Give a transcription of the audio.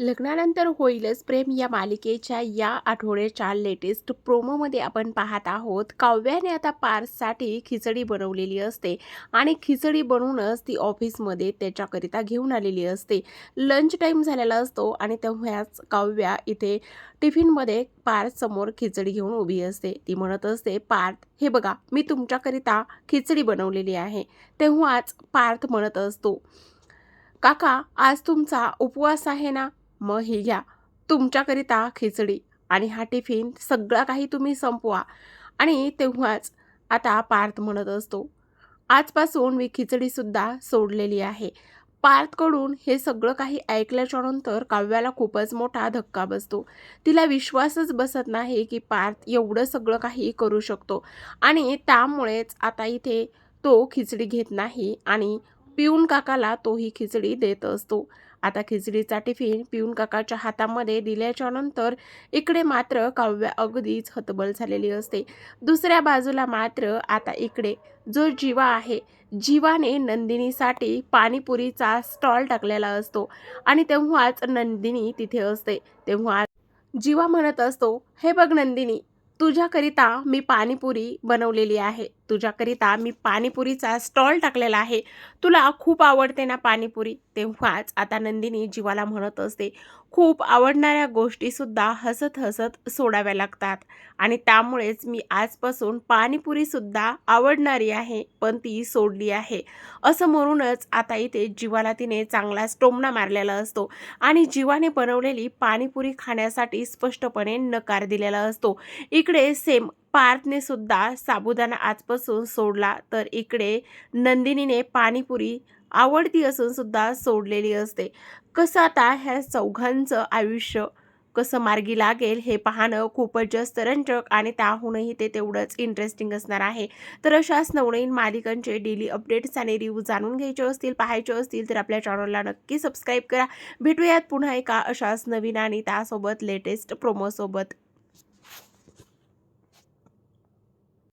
लग्नानंतर होईलच प्रेम या मालिकेच्या या आठवड्याच्या लेटेस्ट प्रोमोमध्ये आपण पाहत आहोत. काव्याने आता पार्ससाठी खिचडी बनवलेली असते आणि खिचडी बनवूनच ती ऑफिसमध्ये त्याच्याकरिता घेऊन आलेली असते. लंच टाईम झालेला असतो आणि तेव्हाच काव्या इथे टिफिनमध्ये पार्थ समोर खिचडी घेऊन उभी असते. ती म्हणत असते पार्थ हे बघा मी तुमच्याकरिता खिचडी बनवलेली आहे. तेव्हाच पार्थ म्हणत असतो काका आज तुमचा उपवास आहे ना? मग ही घ्या. तुमच्याकरिता खिचडी आणि हा टिफिन सगळा काही तुम्ही संपवा. आणि तेव्हाच आता पार्थ म्हणत असतो आजपासून मी खिचडीसुद्धा सोडलेली आहे. पार्थकडून हे सगळं काही ऐकल्याच्या नंतर काव्याला खूपच मोठा धक्का बसतो. तिला विश्वासच बसत नाही की पार्थ एवढं सगळं काही करू शकतो. आणि त्यामुळेच आता इथे तो खिचडी घेत नाही आणि पिऊन काकाला तोही खिचडी देत असतो. आता खिचडीचा टिफिन पिऊन काकाच्या हातामध्ये दिल्याच्या नंतर इकडे मात्र काव्या अगदीच हतबल झालेली असते. दुसऱ्या बाजूला मात्र आता इकडे जो जीवा आहे जीवाने नंदिनीसाठी पाणीपुरीचा स्टॉल टाकलेला असतो आणि तेव्हाच नंदिनी तिथे असते. तेव्हा जीवा म्हणत असतो हे बघ नंदिनी तुझ्याकरिता मी पाणीपुरी बनवलेली आहे. तुझ्याकरिता मी पाणीपुरीचा स्टॉल टाकलेला आहे. तुला खूप आवडते ना पाणीपुरी? तेव्हाच आता नंदिनी जीवाला म्हणत असते. खूप आवडणाऱ्या गोष्टीसुद्धा हसत हसत सोडाव्या लागतात. आणि त्यामुळेच मी आजपासून पाणीपुरीसुद्धा आवडणारी आहे पण ती सोडली आहे. असं म्हणूनच आता इथे जीवाला तिने चांगला स्टोमना मारलेला असतो. आणि जीवाने बनवलेली पाणीपुरी खाण्यासाठी स्पष्टपणे नकार दिलेला असतो. इकडे सेम पार्थने सुद्धा साबुदाणा आजपासून सोडला तर इकडे नंदिनीने पाणीपुरी आवडती असून सुद्धा सोडलेली असते. कसं आता ह्या चौघांचं आयुष्य कसं मार्गी लागेल हे पाहणं खूपच जास्त रंजक आणि त्याहूनही ते तेवढंच इंटरेस्टिंग असणार आहे. तर अशाच नवनवीन मालिकांचे डेली अपडेट्स आणि रिव्ह्यू जाणून घ्यायचे असतील पाहायचे असतील तर आपल्या चॅनलला नक्की सबस्क्राईब करा. भेटूयात पुन्हा एका अशाच नवीन आणि त्यासोबत लेटेस्ट प्रोमोसोबत